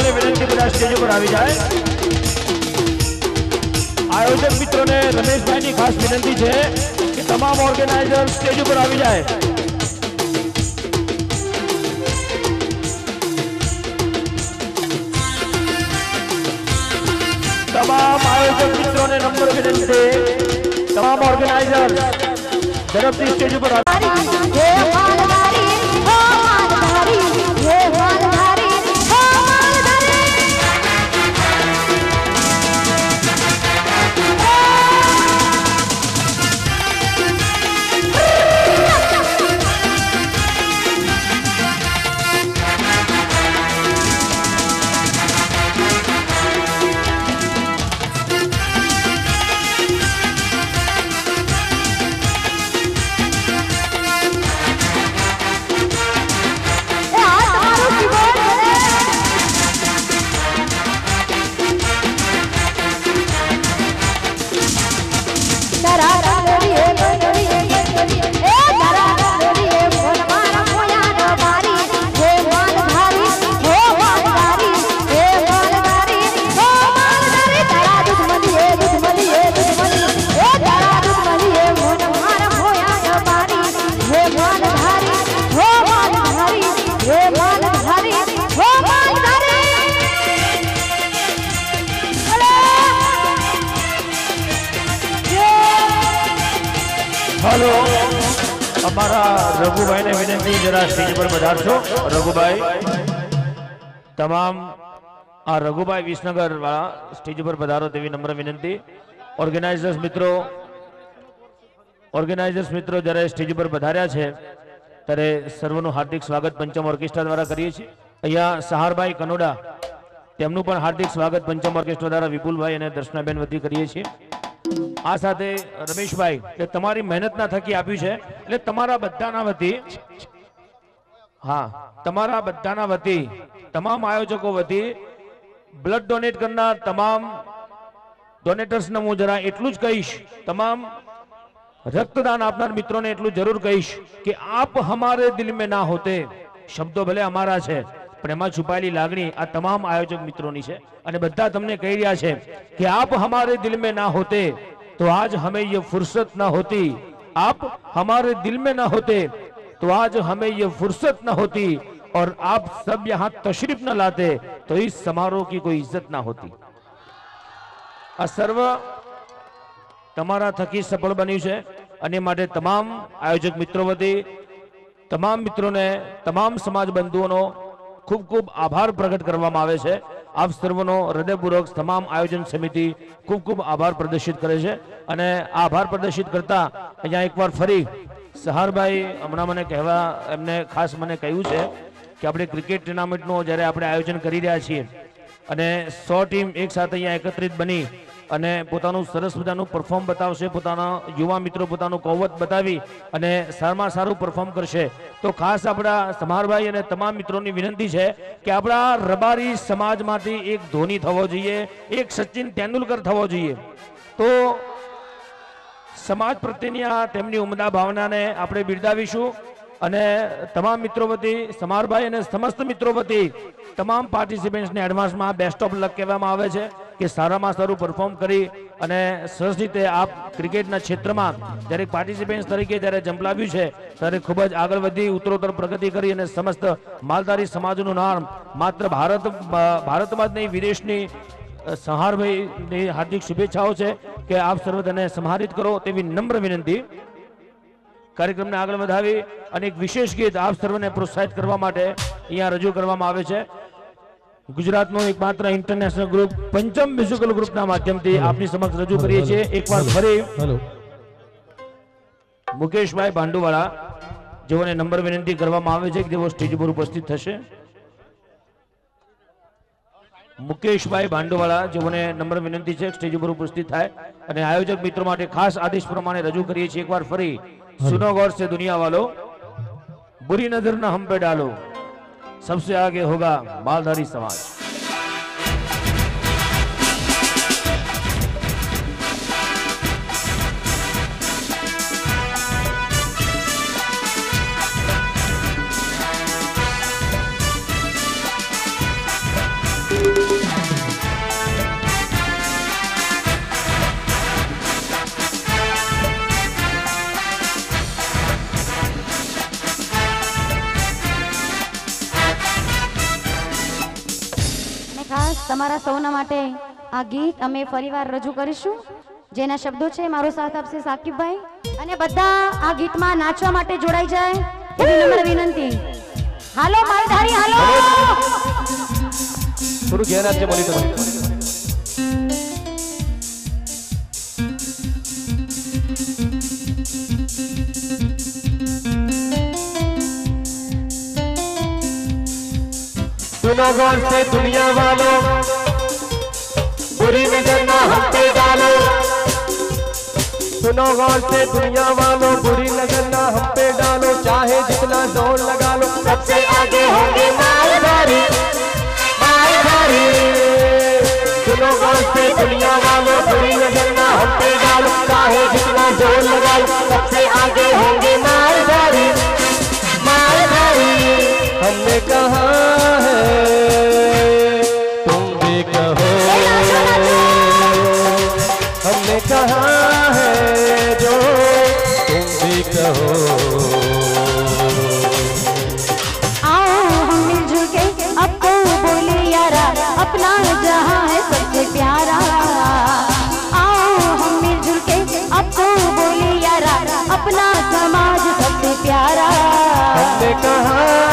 આયોજક મિત્રોને વિનંતી બધા સ્ટેજ ઉપર આવી જાય. આયોજક મિત્રોને રમેશભાઈની ખાસ વિનંતી છે કે તમામ ઓર્ગેનાઇઝર સ્ટેજ ઉપર આવી જાય. તમામ આયોજક મિત્રોને નમ્ર વિનંતી તમામ ઓર્ગેનાઇઝર ઝડપથી સ્ટેજ ઉપર આવી તમામ આ રઘુભાઈ વિસનગર વાળા સ્ટેજ ઉપર પધારો તેવી નમ્ર વિનંતી. ઓર્ગેનાઇઝર્સ મિત્રો ઓર્ગેનાઇઝર્સ મિત્રો જ્યારે સ્ટેજ ઉપર પધાર્યા છે, ત્યારે સર્વનું હાર્દિક સ્વાગત પંચમ ઓર્કેસ્ટ્રા દ્વારા કરીએ છીએ. અહીંયા સહારભાઈ કનોડા, તેમનું પણ હાર્દિક સ્વાગત પંચમ ઓર્કેસ્ટ્રા દ્વારા વિપુલભાઈ અને દર્શનાબેન વધી કરીએ છીએ. આ સાથે રમેશભાઈ કે તમારી મહેનતના થકી આપ્યું છે, એટલે તમારા બધાના વતી, હા, તમારા બધાના વતી તમામ આયોજકો વતી બ્લડ ડોનેટ કરનાર તમામ ડોનેટર્સને હું જરા એટલું જ કહીશ, તમામ રક્તદાન આપનાર મિત્રોને એટલું જરૂર કહીશ કે આપ હમારે દિલ મેં ના હોતે, શબ્દો ભલે અમારા છે, પણ એમાં છુપાયેલી લાગણી આ તમામ આયોજક મિત્રોની છે. અને બધા તમને કહી રહ્યા છે કે આપ હમારે દિલ મેં ના હોતે, તો આજ હમે યે ફુરસત ના હોતી. આપ હમારે દિલ મેં ના હોતે, તો આજ હમે યે ફુરસત ના હોતી. और आप सब यहाँ तशरीफ न लाते तो इस समारोह की कोई इज्जत ना होती આ સર્વ તમારા થકી સફળ બન્યું છે અને માટે તમામ આયોજક મિત્રો વતી તમામ મિત્રોને તમામ સમાજ બંધુઓનો ખૂબ ખૂબ આભાર પ્રગટ કરવામાં આવે છે આપ સર્વનો હૃદયપૂર્વક તમામ આયોજન સમિતિ ખૂબ ખૂબ આભાર પ્રદર્શિત કરે છે અને આ આભાર પ્રદર્શિત કરતા અહીંયા એકવાર ફરી સહારભાઈ હમણાં મને કહેવા એમને ખાસ મને કહ્યું છે કે આપણે ક્રિકેટ ટુર્નામેન્ટનું જ્યારે આપણે આયોજન કરી રહ્યા છીએ અને સો ટીમ એક સાથે અહીંયા એકત્રિત બની અને પોતાનું સરસ મજાનું પરફોર્મ બતાવશે, પોતાના યુવા મિત્રો પોતાનું કૌવત બતાવી અને સારામાં સારું પરફોર્મ કરશે. તો ખાસ આપણા સમારભાઈ અને તમામ મિત્રોની વિનંતી છે કે આપણા રબારી સમાજમાંથી એક ધોની થવો જોઈએ, એક સચિન તેંડુલકર થવો જોઈએ. તો સમાજ પ્રત્યેની આ તેમની ઉમદા ભાવનાને આપણે બિરદાવીશું. અને તમામ મિત્રો વતી, સમારભાઈ અને સમસ્ત મિત્રો વતી, તમામ પાર્ટિસિપન્ટ્સને એડવાન્સમાં બેસ્ટ ઓફ લક કહેવામાં આવે છે કે સારામાં સારું પરફોર્મ કરી અને સરસ રીતે આપ ક્રિકેટના ક્ષેત્રમાં જ્યારે પાર્ટિસિપન્ટ્સ તરીકે જ્યારે જંપલાવ્યું છે, ત્યારે ખૂબ જ આગળ વધી, ઉત્તરોત્તર પ્રગતિ કરી અને સમસ્ત માલધારી સમાજનું નામ માત્ર ભારત, ભારતમાં જ નહીં, વિદેશની સંહારભાઈની હાર્દિક શુભેચ્છાઓ છે કે આપ સર્વ તેને સંહારિત કરો તેવી નમ્ર વિનંતી. કાર્યક્રમને આગળ વધાવી અને એક વિશેષ ગીત આપ સર્વને પ્રોત્સાહિત કરવા માટે અહીંયા રજૂ કરવામાં આવે છે. ગુજરાતનું એકમાત્ર ઇન્ટરનેશનલ ગ્રુપ પંચમ મ્યુઝિકલ ગ્રુપના માધ્યમથી આપની સમક્ષ રજૂ કરીએ છીએ. એકવાર ફરી મુકેશભાઈ ભાંડુવાળા જેઓને નંબર વિનંતી કરવામાં આવે છે. કે તેઓ સ્ટેજ પર ઉપસ્થિત થશે. મુકેશભાઈ ભાંડોવાળા જેઓને નંબર વિનંતી છે સ્ટેજ ઉપર ઉપસ્થિત થાય અને આયોજક મિત્રો માટે ખાસ આદેશ પ્રમાણે રજૂ કરીએ છીએ. એકવાર ફરી સુનો ગૌર છે દુનિયા વાલો બુરી नजर न हम पे डालो सबसे आगे होगा मालधारी समाज તમારા સૌના માટે આ ગીત અમે ફરીવાર રજૂ કરીશું જેના શબ્દો છે મારો સાથ આપશે સાકિબભાઈ અને બધા આ ગીતમાં નાચવા માટે જોડાઈ જાય એવી નમ્ર વિનંતી હાલો માલધારી હાલો થોડું ધ્યાન આપજો મોલી તમારી सुनो गौर से दुनिया वालों बुरी नज़र ना हम पे डालो। सुनो गौर से दुनिया वालों, बुरी नज़र ना हम पे डालो। चाहे जितना ज़ोर लगा लो, सबसे आगे होंगे मालधारी। मालधारी। सुनो गौर से दुनिया वालों, बुरी नज़र ना हम पे डालो। चाहे जितना ज़ोर लगा लो, सबसे आगे होंगे मालधारी। मालधारी। हमने कहा कहा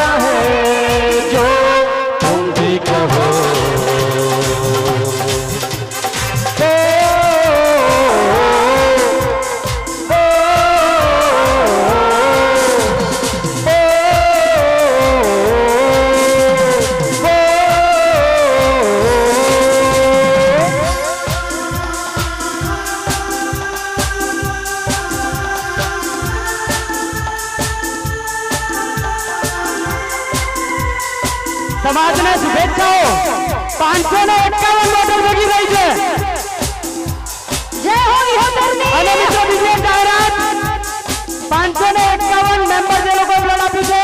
મેમ્બર જે લોકો બ્લડ આપ્યું છે,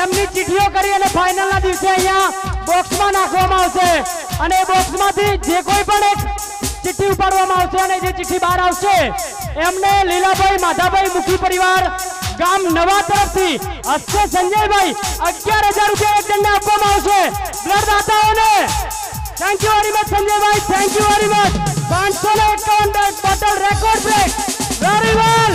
એમની ચીઠીઓ કરી અને ફાઇનલ ના દિવસે અહીંયા બોક્સમાં નાખવામાં આવશે. અને એ બોક્સમાંથી જે કોઈ પણ એક ચિઠ્ઠી ઉપાડવામાં આવશે અને જે ચિઠ્ઠી બહાર આવશે, એમને લીલાભાઈ માધાભાઈ મુખી પરિવાર ગામ નવા તરફથી હસ્તે સંજયભાઈ અગિયાર હજાર રૂપિયા એક જણને આપવામાં આવશે. બ્લડ દાતાઓને થેન્ક યુ વેરી મચ સંજયભાઈ. થેન્ક યુ વેરી મચ પાંચસો ને એકાવન bottle record break very well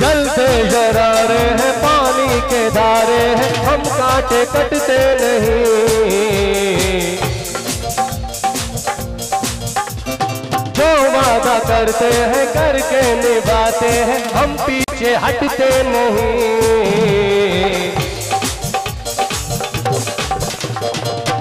जलते शरारे हैं, पानी के धारे हैं, हम कांटे कटते नहीं। जो वादा करते हैं, करके निभाते हैं, हम पीछे हटते नहीं।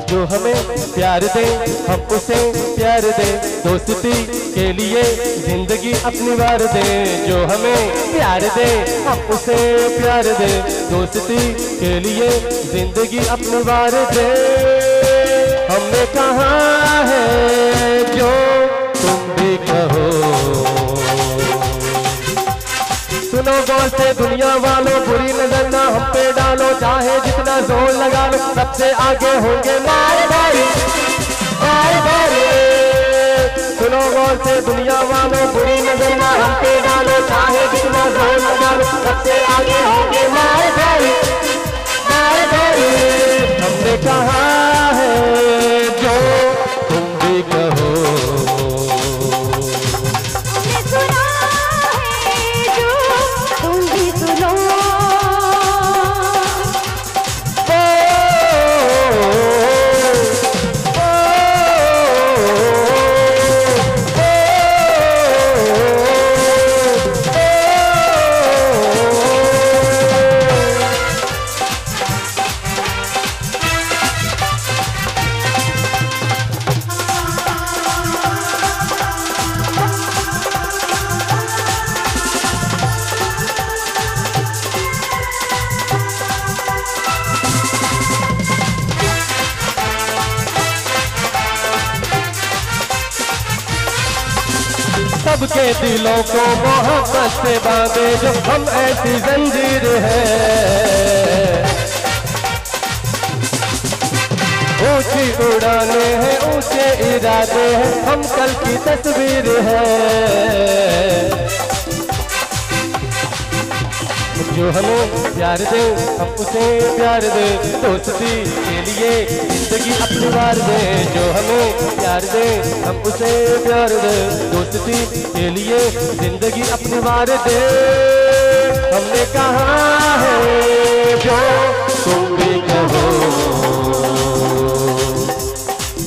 जो हमें प्यार दे, हम उसे प्यार दे, दोस्ती के लिए ज़िंदगी अपनी वार दे, जो हमें प्यार दे, हम उसे प्यार दे। दोस्ती के लिए ज़िंदगी अपनी वार दे। हमने कहा है, जो तुम भी कहो। सुनो गौर से दुनिया वालों, बुरी नज़र ना हम पे डालो। चाहे जितना ज़ोर लगा लो, सबसे आगे होंगे। मार भाई मार भाई सुनो गौर से दुनिया वालों, बुरी नज़र ना हम पे डालो, चाहे जितना ज़ोर लगाओ, सबसे आगे होंगे मार भाई मार भाई हमने कहा है सबके दिलों को मोहब्बत से बांधे जो हम ऐसी जंजीर है। ऊँची उड़ाने हैं, ऊँचे इरादे हैं, हम कल की तस्वीर है। जो हमें प्यार दे, हम उसे प्यार दे। दोस्ती के लिए ज़िंदगी अपनी वार दे। जो हमें प्यार दे, हम उसे प्यार दे। दोस्ती के लिए ज़िंदगी अपनी वार दे। हमने कहा है, जो तुम भी कहो।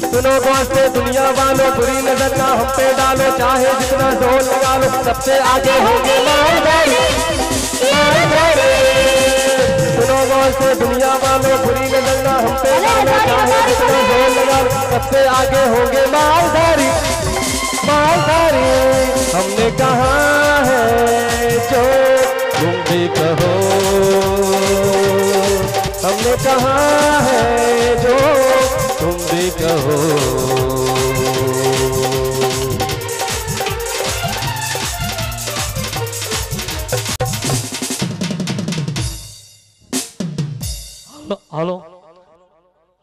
सुनो दोस्तों दुनिया वालों, बुरी नज़र ना हम पे डालो। चाहे जितना ज़ोर लगा लो, सबसे आगे होंगे। दुनिया वालों बुरी नज़र ना हम पे डालो चाहे जितना ज़ोर लगा लो सबसे आगे होंगे मालधारी। मालधारी हमने कहा है जो तुम भी कहो। हमने कहा है जो तुम भी कहो।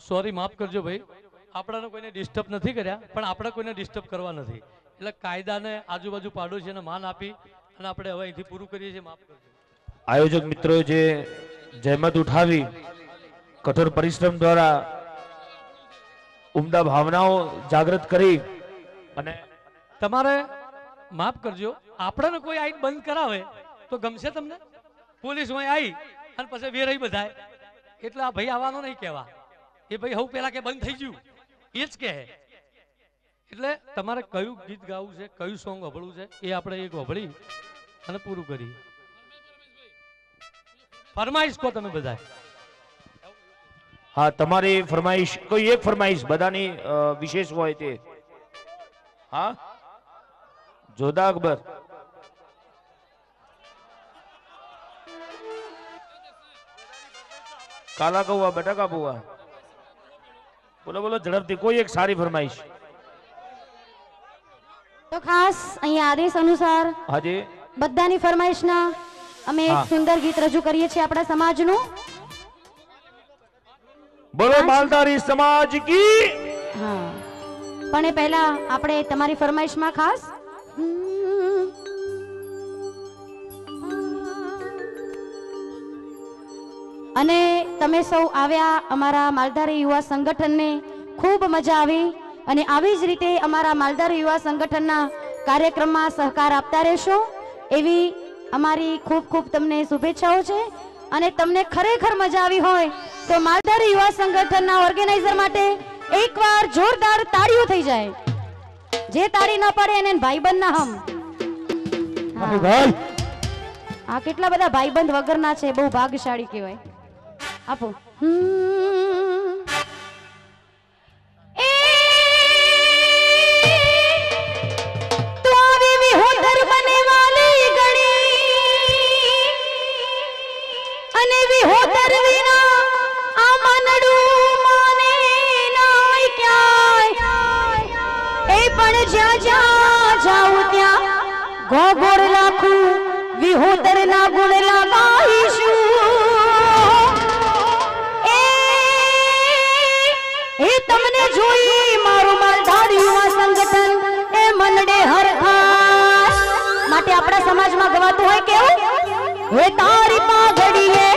સોરી માફ કરજો ભાઈ. આપણાને કોઈને ડિસ્ટર્બ નથી કર્યા પણ આપણે કોઈને ડિસ્ટર્બ કરવા નથી. એટલે કાયદાને આજુબાજુ પાડોશીને માન આપી અને આપણે હવે અહીંથી પૂરું કરીએ છીએ માફ કરજો. આયોજક મિત્રો જે જહેમત ઉઠાવી કઠોર પરિશ્રમ દ્વારા ઉમદા ભાવનાઓ જાગૃત કરી અને તમારે માફ કરજો આપણને કોઈ આઈ બંધ કરાવે તો ગમશે તમને? પોલીસ આવી અને પછી વેરાઈ બધાય. એટલે આ ભાઈ આવવાનો નહીં કહેવા. એ ભાઈ હું પેલા કે બંધ થઈ ગયું. એ જ કહે. એટલે તમારે કયું ગીત ગાવું છે, કયું સોંગ વભળવું છે, એ આપણે એક વભળી અને પૂરું કરીએ. ફરમાઈશ કહો તમે બધા હા, તમારી ફરમાઈશ, કોઈ એક ફરમાઈશ બધાની વિશેષ હોય તે? હા? જોધા અકબર. કાલા કૌવા બટાકા પૌવા બોલો બોલો ઝડપથી કોઈ એક સારી ફરમાઈશ. તો ખાસ અહીંયા આદેશ અનુસાર હાજી. બધાની ફરમાઈશના અમે એક સુંદર ગીત રજૂ કરીએ છીએ આપણા સમાજનું. બોલો માલધારી સમાજ કી? હા. પણ એ પહેલા આપણે તમારી ફરમાઈશમાં ખાસ. અને તમે સૌ આવ્યા અમારા માલધારી યુવા સંગઠનને ખૂબ મજા આવી અને આવી જ રીતે અમારા માલધારી યુવા સંગઠનના કાર્યક્રમમાં સહકાર આપતા રહેશો. એવી અમારી ખૂબ ખૂબ તમને શુભેચ્છાઓ છે. અને તમને ખરેખર મજા આવી હોય તો માલધારી યુવા સંગઠનના ઓર્ગેનાઇઝર માટે એકવાર જોરદાર તાળીઓ થઈ જાય. જે તાળી ન પડે એને ભાઈબંધ ના હમ. આ કેટલા બધા ભાઈબંધ વગરના છે બહુ ભાગ્યશાળી કહેવાય. આપો હમ. એ તો આવી વિહોતર બને વાલી ગણી અને વિહોતર વિના આ મનડું માને નાય ક્યાંય એ પણ જ્યાં જ્યાં જાઉં ત્યાં ગોગોર લાખું વિહોતર ના ગુણ ગવાતું હોય કેવું? હે તારી પાઘડીએ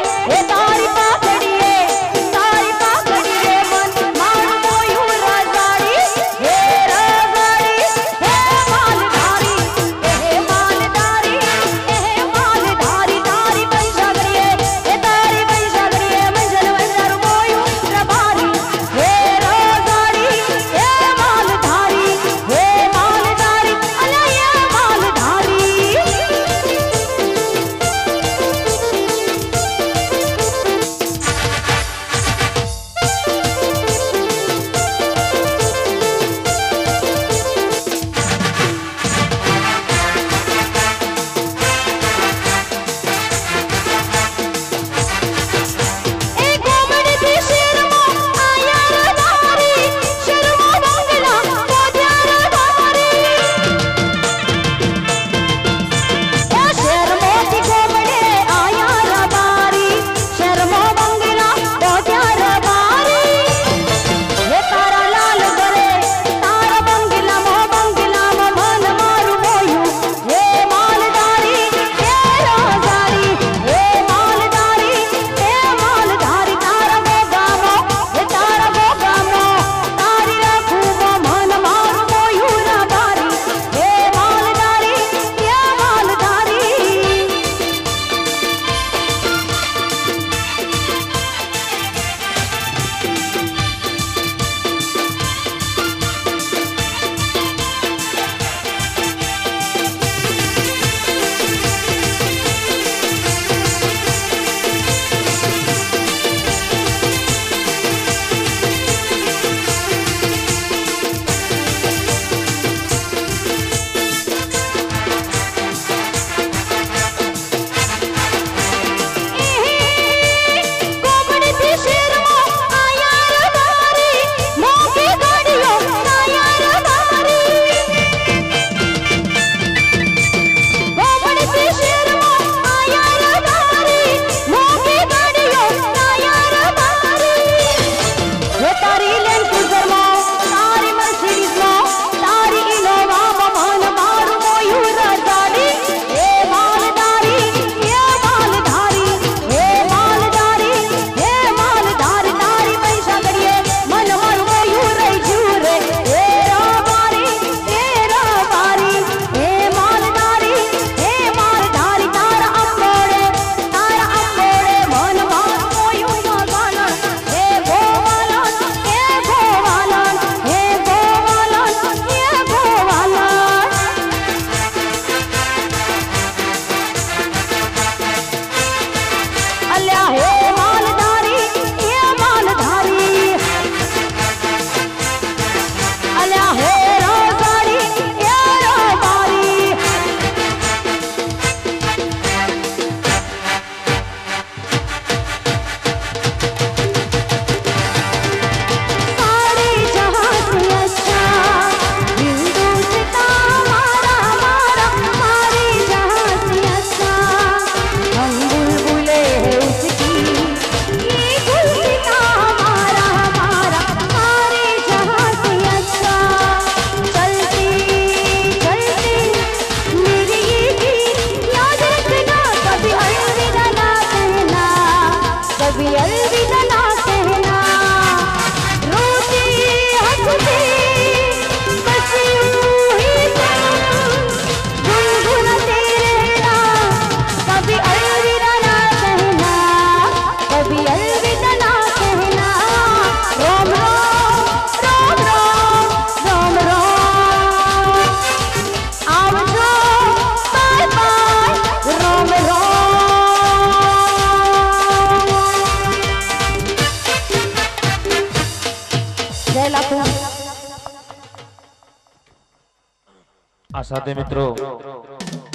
આ મિત્રો.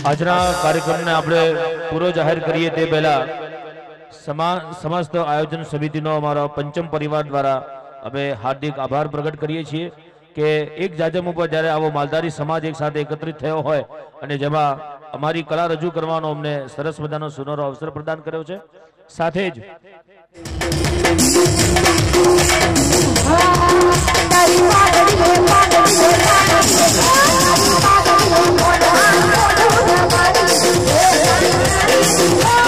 આજના કાર્યક્રમને આપણે પૂરો જાહેર કરીએ તે પહેલા સમા- સમસ્ત આયોજન સમિતિનો અમારો પંચમ પરિવાર દ્વારા અમે હાર્દિક આભાર પ્રગટ કરીએ છીએ કે એક જાજમ ઉપર જ્યારે આવો માલધારી સમાજ એક સાથે એકત્રિત થયો હોય અને જેમાં અમારી કલા રજૂ કરવાનો અમને સરસ મજાનો સુનહરો અવસર પ્રદાન કર્યો છે. સાથે જ Oh,